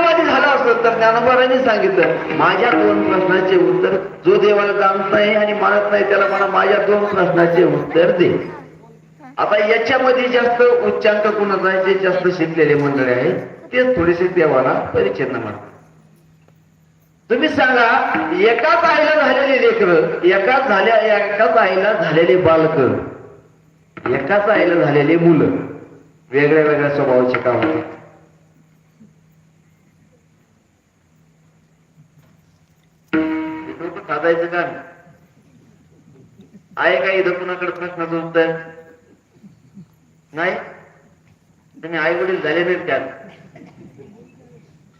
ज्ञानवादी झाला असत तर ज्ञानोबारांनी सांगितलं माझ्या दोन प्रश्नाचे उत्तर जो देवाला जाणत नाही आणि मानत नाही त्याला म्हणा माझ्या दोन प्रश्नाचे उत्तर दे. आता याच्यामध्ये जास्त उच्चांक कुणाचा जे जास्त शिकलेले मंडळी आहे ते थोडेसे देवाला परिचन्न म्हणतात. तुम्ही सांगा एकाच आईला झालेले लेकर एकाच झाल्या एकाच आईला झालेले बालक एकाच आईला झालेले मुलं वेगळ्या वेगळ्या स्वभावाचे का होते डोकं साधायचं का? आहे का इथं कुणाकडे प्रश्नाचं उत्तर नाही? तुम्ही आई वडील झाले नाहीत त्यात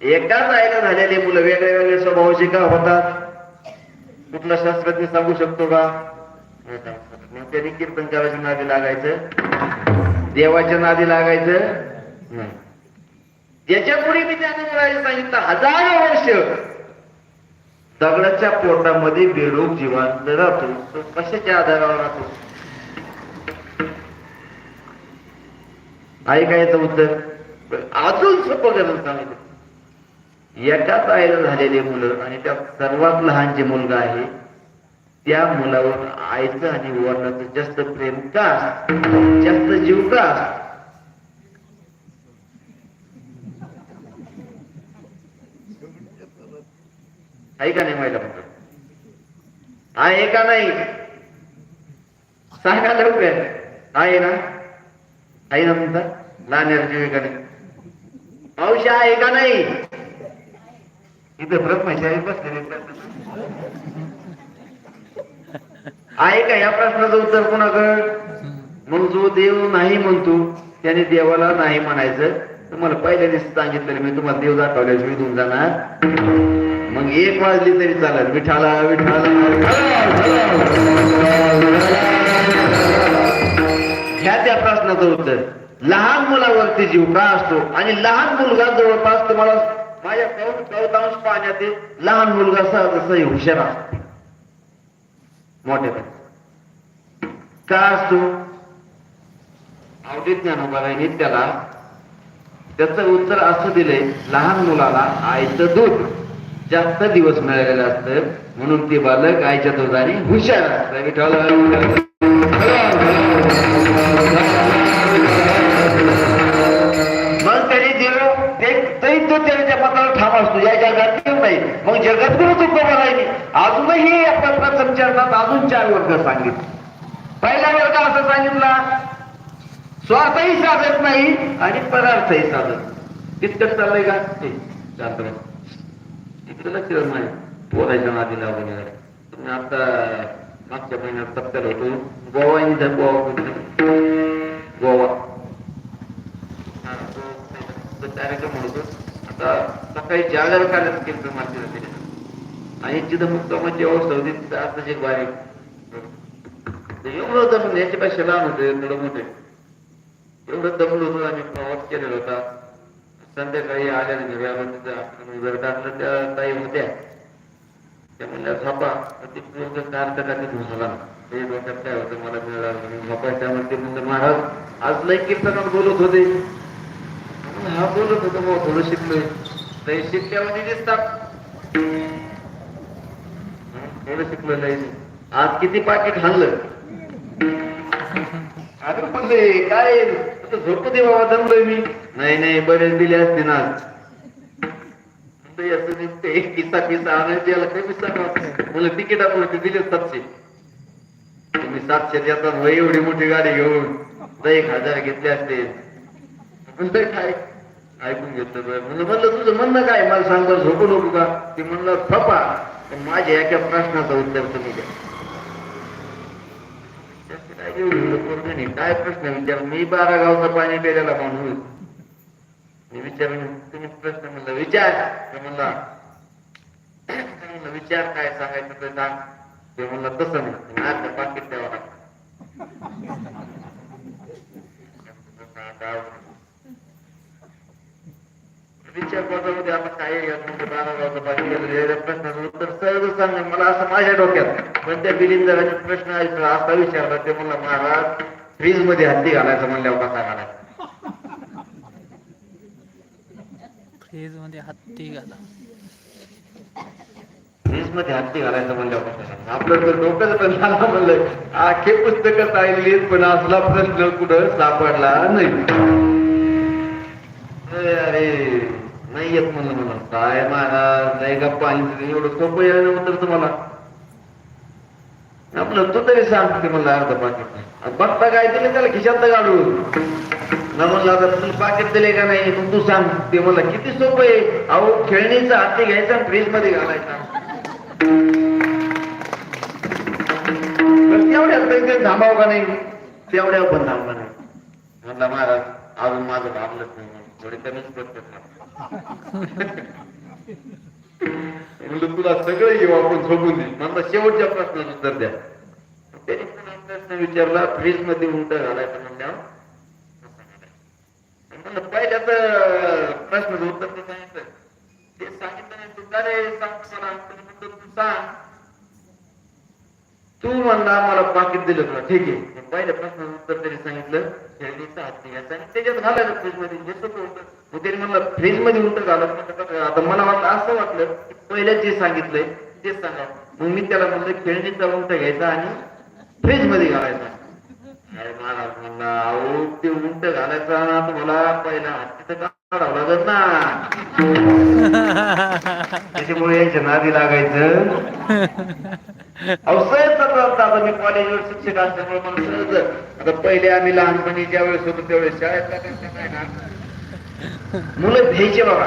एकाच आईला झालेले मुलं वेगळे वेगळे स्वभावाचे का होतात. कुठला शास्त्रज्ञ सांगू शकतो का? मग त्यांनी कीर्तन करायच्या नादी लागायचं. देवाच्या नादी लागायचं. नाही. त्याच्या पुढे मी त्याने सांगितलं हजारो वर्ष दगडाच्या पोटामध्ये बेडूक जीवांत राहतो. तो कशाच्या आधारावर राहतो? आहे काय याचं उत्तर? अजून सोपं करून सांगितलं. एकाच आईला झालेले मुलं आणि त्या सर्वात लहान जे मुलगा आहे त्या मुलावर आईचं आणि वडिलांचं जास्त प्रेम का जास्त जीव का असतो? आहे का नाही महिला म्हणतात आहे का नाही? सांगा लवकर. आहे ना? आहे ना म्हणतात लहान जीव नाही? आहे का नाही? इथं ब्रह्मचारी बसलेले आहे का या प्रश्नाचं उत्तर कोणाकडं? मग जो देव नाही म्हणतो. त्याने देवाला नाही म्हणायचं. तुम्हाला पहिल्या दिवशी सांगितलं मी तुम्हाला देव दाखवल्याशिवाय विधून जाणार. मग एक वाजली तरी चालेल. विठाला विठाला ह्या त्या प्रश्नाचं उत्तर. लहान मुलावरती जीव का असतो? आणि लहान मुलगा जवळपास तुम्हाला माझ्या कौ- कौतांश पाहण्यात लहान मुलगा सहजसही हुशार असतो. मोठे का असतो? अवधीत ज्ञानोबारायने त्याला. त्याचं उत्तर असं दिलंय लहान मुलाला आईचं दूध जास्त दिवस मिळालेलं असतं म्हणून ते बालक आईच्या दुधाने हुशार असतं. मग त्याने दिलं ते तरी तो त्याच्या मताला ठाम असतो. या जगात नाही. मग जगद्गुरु तुकोबारायने अजूनही आपल्या प्रथम चरणात अजून चार वर्ग सांगितले पहिला वर्ग असं सांगितला स्वार्थही साधत नाही आणि पदार्थही साधत तितकंच चाललंय का? ते शांत बस. लक्ष नाही पोरायच्या नादी लावून तुम्ही आता मागच्या महिन्यात सप्त्याला होतो. गोवा इथं गोवा गोवा. हा, तो- कार्यक्रम होतो. आता सकाळी जागर कार्यक्रम केलं मारती आणि जिथं मुक्कामाची अवस्था होती तिथं आता जे बारीक एवढं एवढं दमून याच्यापेक्षा लहान होते एवढं मोठे एवढं दमलो होतो आम्ही प्रवास केलेला होता. संध्याकाळी आल्या घरी आपण त्या ताई होत्या. त्या म्हणल्या झोपा. ती ते पूर्ण कार का तिथून झाला डोक्यात काय होतं? मला मिळणार म्हणून झोपाय त्यामध्ये म्हणजे महाराज आज लय कीर्तनात बोलत होते. हा बोलत होतो. मग थोडं शिकलोय. ते शिकल्यामध्ये म्हणजे दिसतात थोडं शिकलो लय. आज किती पाकिट हाणलं? अरे म्हणले काय फक्त झोप दे बाबा दमलोय मी. नाही नाही बरेच दिले असते ना असं एक किस्सा किस्सा आणायची याला कमी सांगा मला तिकीट आपण ते दिले सातशे. तुम्ही सातशे देतात वय एवढी मोठी गाडी घेऊन. एक हजार घेतले असते. म्हणलं काय? ऐकून घेतलं बरं. म्हणलं म्हणलं तुझं म्हणणं काय? मला सांग बरं झोपू नको का? ते म्हणलं थपा माझ्या एका प्रश्नाचं उत्तर तुम्ही द्या. त्याचं काय प्रश्न विचार मी बारा गावचं पाणी प्यायला माणूस. मी विचार तुम्ही प्रश्न म्हणलं विचार. तर म्हणला म्हणलं विचार काय सांगायचं ते सांग. ते म्हणलं तसं नाही. आता पाकिट द्यावं लागतं. करता होते आपण काय यात म्हणजे बारा गावचं पाणी गेलं. या प्रश्नाचं उत्तर सहज सांग मला असं माझ्या डोक्यात. पण त्या बिलिंदराचे प्रश्न ऐकला असा विचारला ते म्हणला महाराज फ्रीजमध्ये हत्ती घालायचं म्हणल्यावर कसा घालायचा? फ्रीजमध्ये हत्ती घाला. फ्रीजमध्ये हत्ती घालायचं म्हणल्यावर आपलं तर डोकं पण झालं म्हणलं. आखे पुस्तकं चालली पण असला प्रश्न कुठं सापडला नाही. अरे अरे. नाही येत म्हणलं मला. काय महाराज नाही गप्पा आणि एवढं सोपं येणं उत्तर तुम्हाला. आपलं तू तरी सांगतो ते म्हणलं अर्ध पाकिट. बघता काय दिले त्याला खिशात काढून ना म्हणलं आता तुला पाकिट दिले का नाही मग तू सांग. ते मला किती सोपं आहे. अहो खेळणीचा हाती घ्यायचा फ्रीजमध्ये घालायचा. तेवढ्या तेवढ्यात थांबाव का नाही? तेवढ्या पण थांबा नाही. म्हणला महाराज अजून माझं भागलंच नाही थोडे कमीच पडतात. म्हणलं तुला सगळं येऊ आपण झोपून दे मला शेवटच्या प्रश्नाचं उत्तर द्या. त्याने प्रश्न विचारला फ्रीजमध्ये उलट घालायचं म्हणल्या म्हणलं पहिल्याच प्रश्नाचं उत्तर तर सांगितलं. ते सांगितलं नाही तू का रे सांग मला. म्हणलं तू सांग. तू म्हणला मला पाकिट दिलं तुला. ठीक आहे. पहिल्या प्रश्नाचं उत्तर तरी सांगितलं. खेळणीचा हात घ्यायचा आणि त्याच्यात घालायचं फ्रीजमध्ये सोपं होतं. मग त्याने म्हणलं फ्रीजमध्ये उलट घालत? आता मला वाटलं असं वाटलं की पहिल्या जे सांगितलंय तेच सांगा. मग मी त्याला म्हणलं खेळणीचा उलट घ्यायचा आणि फ्रीजमध्ये घालायचा. अरे महाराज म्हणला अहो ते उलट घालायचा ना तुम्हाला पहिला हातीचं काढावं लागत ना. त्याच्यामुळे यांच्या नादी लागायचं. अहो सहज जाता आता मी कॉलेजवर शिक्षक असल्यामुळे मला सहज आता पहिले आम्ही लहानपणी ज्या वेळेस होतो त्यावेळेस शाळेत लागायचं काय ना? मुलं भ्यायचे बाबा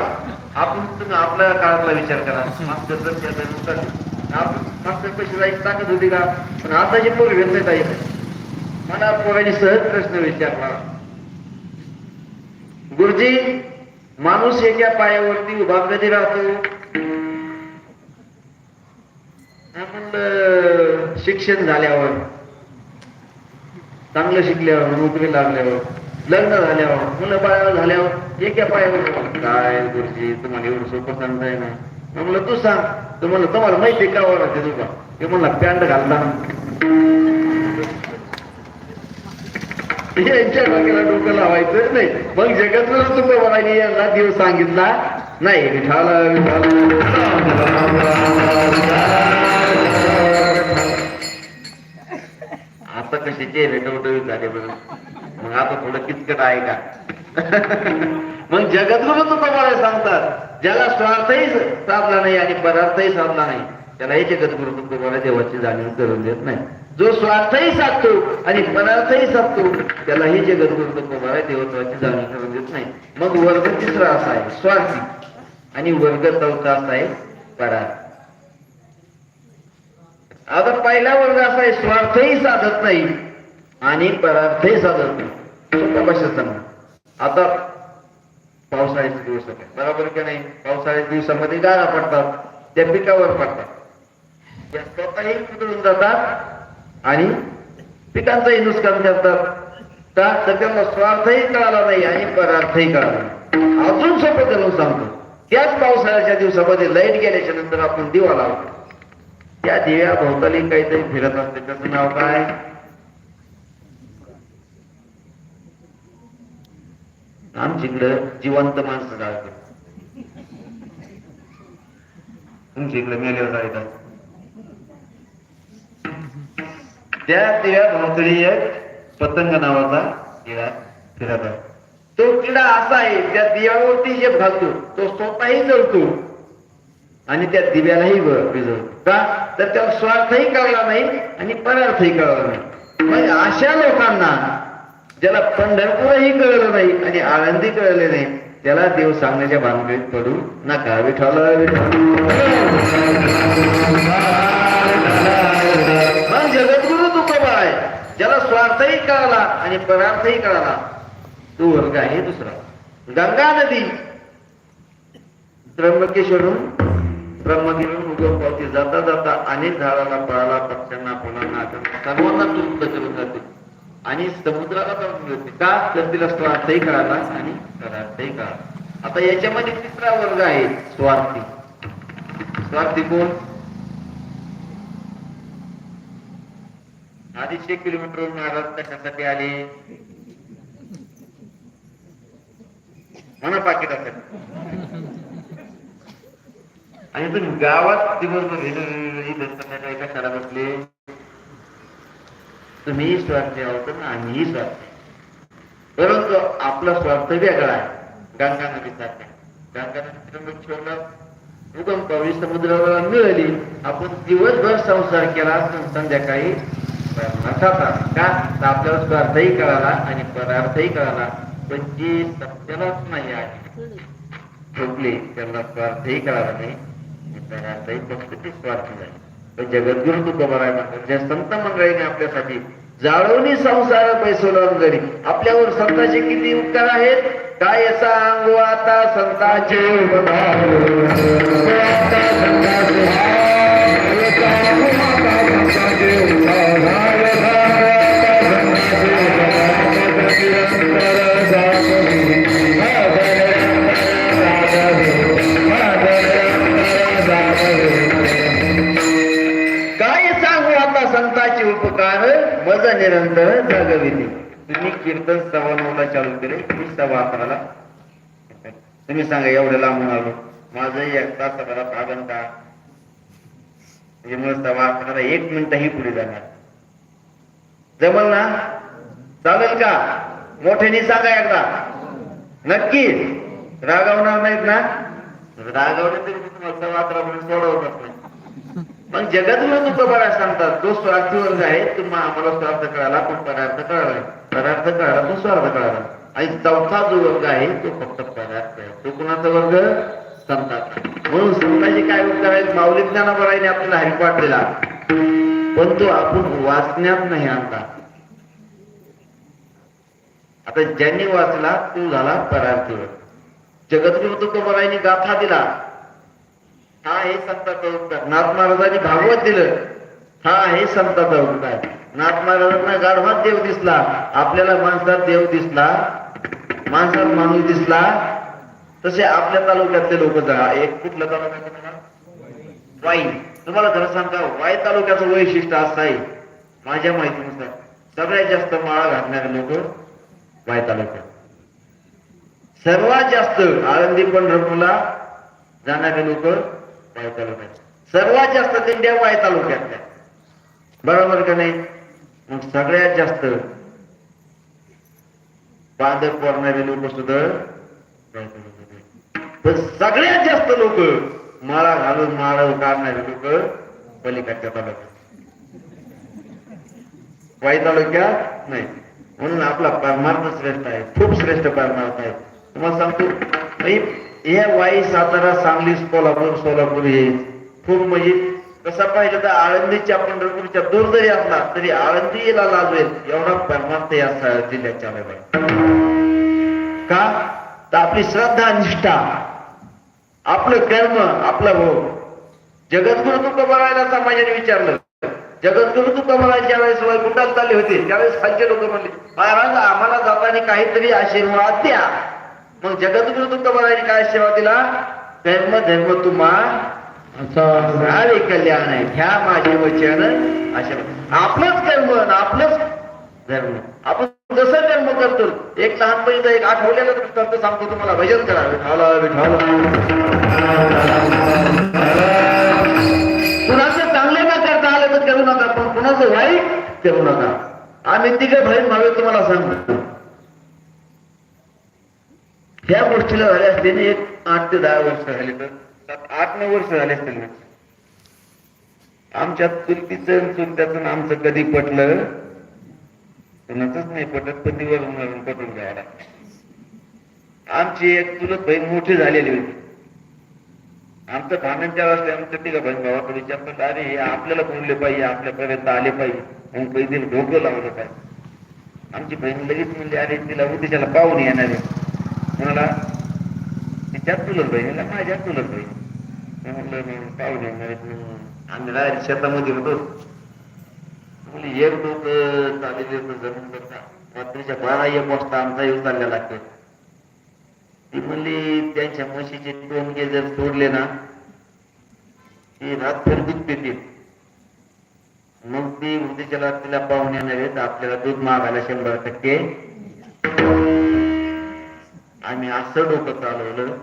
आपण तुम्ही आपल्या काळातला विचार करा. मागच्या दर्शनानुसार आपण मागच्या कशी जायची ताकद होती का? पण आताची पोरं घेत नाही जायचं मला पोरांनी सहज प्रश्न विचारला. गुरुजी माणूस एका पायावरती उभा कधी राहतो? म्हणलं शिक्षण झाल्यावर चांगलं शिकल्यावर नोकरी लागल्यावर लग्न झाल्यावर मुलं बाळावर झाल्यावर एका पायावर काय गुरुजी तुम्हाला एवढं सोपं सांगताय ना म्हणलं तू सांग. तर म्हणलं तुम्हाला माहिती का वाटते तुका ते म्हणला पॅन्ट घालता. यांच्या डोक्याला डोकं लावायचं नाही. मग जगत तुकोबाराने यांना देव सांगितला. नाही विठाला विठाला कशाचे रेटवटवी झाले म्हणून. मग आता थोडं किचकट आहे का? मग जगद्गुरु तुकोबारा सांगतात ज्याला स्वार्थही साधला नाही आणि परार्थही साधला नाही त्यालाही जगद्गुरु तुकोबारा देवाची जाणीव करून देत नाही. जो स्वार्थही साधतो आणि पदार्थही साधतो त्याला हे जगद्गुरु तुकोबारा देवत्वाची जाणीव करून देत नाही. मग वर्ग तिसरा असा आहे स्वार्थी. आणि वर्ग चौथा असा आहे परार्थ. आता पहिला वर्ग असा आहे स्वार्थही साधत नाही आणि परार्थही साधत नाही. सोप्या आता पावसाळ्याचे दिवस होते. बरोबर की नाही? पावसाळ्याच्या दिवसामध्ये गारा पडतात त्या पिकावर पडतात. त्या स्वतःही कुदळून जातात आणि पिकांचंही नुकसान करतात. का? तर त्यांना स्वार्थही कळाला नाही आणि परार्थही कळाला नाही. अजून सोपं त्यांना सांगतो. त्याच पावसाळ्याच्या दिवसामध्ये लाइट गेल्याच्यानंतर आपण दिवा लावतो. त्या दिव्या भोवताली काहीतरी फिरत असते. त्याचं नाव काय? आमच्याकडं जिवंत माणसं जाळतात. तुमच्या इकडे मेल्यावर जायचं त्या दिव्या भोवतळी एक पतंग नावाचा किडा फिरत आहे. तो किडा असा आहे त्या दिव्यावरती जे घालतो तो स्वतःही जळतो. आणि त्या दिव्यालाही विजवतो का? तर त्याला स्वार्थही कळला नाही आणि परार्थही कळला नाही. म्हणजे अशा लोकांना ज्याला पंढरपूरही कळलं नाही आणि आळंदी कळले नाही त्याला देव सांगण्याच्या बांधणीत पडू नका विठाल मग जगद्गुरु तुकोबा आहे ज्याला स्वार्थही कळाला आणि परार्थही कळाला तो वर्ग आहे दुसरा. गंगा नदी त्र्यंबकेश्वरून ब्रह्मगिरून उगम पावती जाता जाता अनेक झाडाला पळाला पक्ष्यांना फुलांना सर्वांना तृप्त करून जाते. आणि समुद्राला जाऊन मिळते. का? तर तिला स्वार्थही कळाला आणि पदार्थही कळाला. आता याच्यामध्ये तिसरा वर्ग आहे स्वार्थी. स्वार्थी कोण? अडीचशे किलोमीटरवरून महाराज कशासाठी आले? म्हणा पाकिटासाठी आणि तुम्ही गावात दिवसभर संध्याकाळी कशाला बसले? तुम्ही स्वार्थी आहोत ना आम्हीही स्वार्थी. परंतु आपला स्वार्थ वेगळा आहे. गंगा नदी सारखा. गंगा नदी ठेवलं उगम कवी समुद्राला मिळाली. आपण दिवसभर संसार केला पण संध्याकाळी का? आपल्याला स्वार्थही कळाला आणि पदार्थही कळाला. पण जे सत्यालाच नाही आहे ठोकले त्यांना स्वार्थही कळाला नाही. आणि पदार्थही स्वार्थी नाही पण जगद्गुरु तुकोबाराय आहे म्हणतात ज्या संत मंडळीने आपल्यासाठी जाळवणी संसार पैसोला जरी आपल्यावर संतांचे किती उपकार आहेत? काय सांगू आता संतांचे? उपकार कीर्तन सव्वा नऊला चालू केले. मी सव्वा अकराला. तुम्ही सांगा एवढं लांबून आलो. माझं एक तास सकाळला भागन का? त्याच्यामुळे सव्वा अकराला एक मिनिटही पुढे जाणार. जमल ना? चालेल का? मोठ्याने सांगा एकदा. नक्की रागावणार नाहीत ना? रागावले तरी तुम्हाला सव्वा अकरा पर्यंत सोडवत नाही. मग जगद्गुरु बरा सांगतात तो स्वार्थी वर्ग आहे तुम्हाला आम्हाला स्वार्थ कळाला पण पदार्थ कळाला पदार्थ कळाला तो स्वार्थ कळाला आणि चौथा जो वर्ग आहे तो फक्त पदार्थ आहे. तो कुणाचा वर्ग? संतात म्हणून संताची काय उत्तर आहेत माऊली ज्ञानाबराईने आपल्याला हरिपाठ दिला पण तो आपण वाचण्यात नाही आणता. आता ज्यांनी वाचला तो झाला परार्थीवर. जगद्गुरु तुकोबाराईने गाथा दिला. हा हे संताचा उपकार नाथ महाराजांनी भागवत दिलं. हा हे संताचा उपकार नाथ महाराजांना गाढवात देव दिसला आपल्याला माणसात देव दिसला माणसात माणूस दिसला तसे आपल्या तालुक्यातले लोक जा एक कुठल्या तालुका वाई. तुम्हाला खरं सांगा वाई तालुक्याचं वैशिष्ट्य असं आहे माझ्या माहितीनुसार सगळ्यात जास्त माळा घालणारे लोक वाई तालुक्यात सर्वात जास्त आळंदी पंढरपूरला जाणारे लोक वाय तालुक्यात सर्वात जास्त दिंड्या वाई तालुक्यातल्या बरोबर का नाही? मग सगळ्यात जास्त पादक करणारे लोक सुद्धा पण सगळ्यात जास्त लोक माळा घालून मारा काढणारे लोक पलीकडच्या तालुक्यात. वाई तालुक्यात नाही. म्हणून आपला परमार्थ श्रेष्ठ आहे. खूप श्रेष्ठ परमार्थ आहे. तुम्हाला सांगतो हे वाई सातारा सांगली कोल्हापूर सोलापूर हे खूप म्हणजे तसा पाहिलं तर आळंदीच्या पंढरपूरच्या दूर जरी असला तरी आळंदीला लाजवेल. एवढा परमार्थ या जिल्ह्याच्या आहे का? तर आपली श्रद्धा निष्ठा. आपलं कर्म आपला हो जगद्गुरु तुकोबारायला समाजाने विचारलं. जगद्गुरु तुकोबराय ज्या वेळेस वैकुंठाला चालले होते त्यावेळेस खालचे लोक म्हणले महाराज आम्हाला जाताना काहीतरी आशीर्वाद द्या. मग जगद्गुरु तुकोबारायने काय आशीर्वाद दिला? धर्म धर्म तुम्हा सारे कल्याण आहे. घ्या माझे वचन. अशा आपलंच कर्म आपलंच धर्म. आपण जसं कर्म करतो एक लहानपणीचा एक आठवलेला दृष्टांत सांगतो तुम्हाला. भजन करा. विठाला विठाला कुणाचं चांगले न करता आलं तर करू नका पण कुणाचं वाईट करू नका. आम्ही तिघे बहीण भावे तुम्हाला सांगतो. ह्या गोष्टीला झाले असल्याने एक आठ ते दहा वर्ष झाले तर. सात आठ नऊ वर्ष झाले असतील ना? आमच्या चुलतीचं चुलत्याचं आमचं कधी पटलं कुणाचंच नाही पटत पतीवर पटून घ्यायला आमची एक चुलत बहीण मोठी झालेली होती. आमचं भांडणच्या असल्या आमचं तिघा बहीण भावाकडे विचारतात अरे हे आपल्याला बोलले पाहिजे आपल्यापर्यंत आले पाहिजे. मग पहिले डोकं लावलं पाहिजे. आमची बहीण लगेच म्हणली अरे तिला उद्देशाला पाहून येणार आहे. तिच्या चुलत बहिणीला माझ्या चुलत बहीण मी म्हणलं मग पाहून आम्ही डायरेक्ट शेतामध्ये होतो. म्हणली एक लोक चाललेले होतं जमीन करता रात्रीच्या बारा एक वाजता आमचा येऊ चालला लागतो ती म्हणली त्यांच्या म्हशीचे टोनगे जर सोडले ना ती रातभर दूध पितील. मग ती उद्याच्या रात्रीला पाहुणे येणार आहेत आपल्याला दूध मागायला शंभर टक्के. आम्ही असं डोकं चालवलं.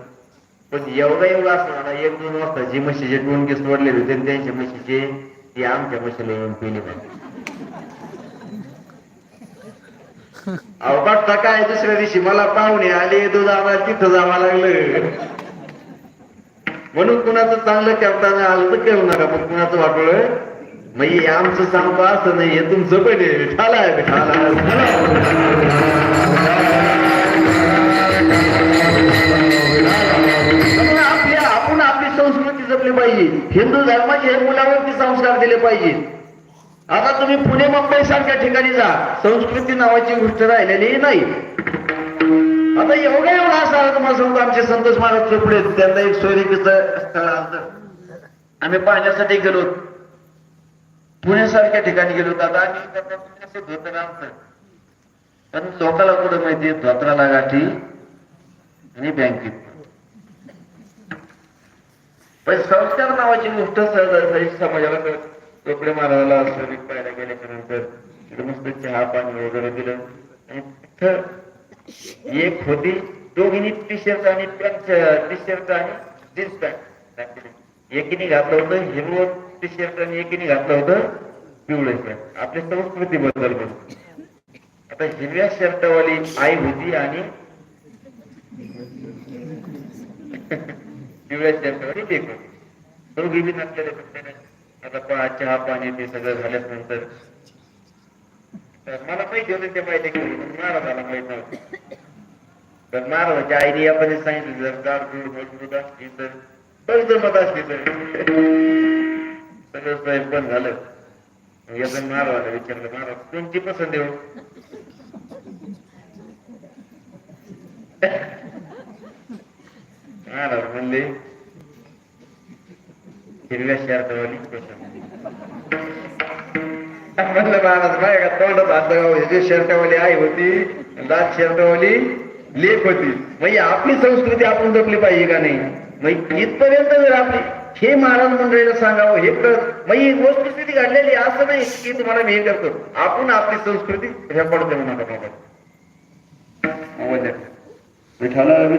पण एवढा एवढा असणार एक दोन वाजता जे म्हशीचे टोनके सोडलेले होते त्यांच्या म्हशीचे ते आमच्या म्हशीला येऊन पिले पाहिजे अवघड काय दुसऱ्या दिवशी मला पाहुणे आले दूध आला तिथं जावं लागलं. म्हणून कुणाचं चांगलं करताना आलं तर करू नका पण कुणाचं वाटलं मग हे आमचं सांगतो असं नाही हे तुमचं पण आहे. ठाला आहे. संस्कृती पाहिजे. हिंदू धर्माचे मुलावरती संस्कार दिले पाहिजे आता तुम्ही पुणे मुंबई सारख्या ठिकाणी जा. संस्कृती नावाची गोष्ट राहिलेली नाही. आता एवढा एवढा असा तुम्हाला सांगतो आमचे संतोष महाराज चोपडे त्यांना एक सोयरिकीचं स्थळ आम्ही पाहण्यासाठी गेलो. पुण्यासारख्या ठिकाणी गेलो होतो. आता आम्ही त्यांना धोतर पण लोकाला कुठं माहिती धोत्राला गाठी आणि बँकेत पण संस्कार नावाची गोष्ट सहजासहजी समाजाला तर चोपडे मारायला श्रमिक पाहायला गेल्याच्यानंतर तिथं मस्त चहा पाणी वगैरे दिलं. आणि तिथं एक होती दोघींनी टी शर्ट आणि पॅन्ट टी शर्ट आणि जीन्स पॅन्ट. एकीने घातलं होतं हिरवं टी शर्ट आणि एकीने घातलं होतं पिवळं शर्ट आपल्या संस्कृती बद्दल बोलतो आता हिरव्या शर्टवाली आई होती आणि पिवळ्या शर्टवाली लेक होती दोघी बी नसलेले आता पहा चहा पाणी ते सगळं झाल्यानंतर तर मला माहिती होतं ते माहिती महाराजाला माहीत नव्हतं तर महाराजाच्या आईने आपण सांगितलं जर दार दूर मजबूत असली तर बघ जमत असली तर सगळं स्वयं पण झालं याचं महाराजाला विचारलं महाराज तुमची पसंत देऊ महाराज म्हणले हिरव्या शर्टवाली म्हणलं महाराज माझ्या का तोंडात शर्टवाली आई होती दात शर्टवाली लेख होती. म्हणजे आपली संस्कृती आपण जपली पाहिजे का नाही? मग इथपर्यंत जर आपली हे महाराज मंडळीला सांगावं हे कळत मग ही वस्तुस्थिती घडलेली असं नाही की तुम्हाला मी हे करतो. आपण आपली संस्कृती रेकॉर्ड करू नका बाबा विठाला हो, हो, हो.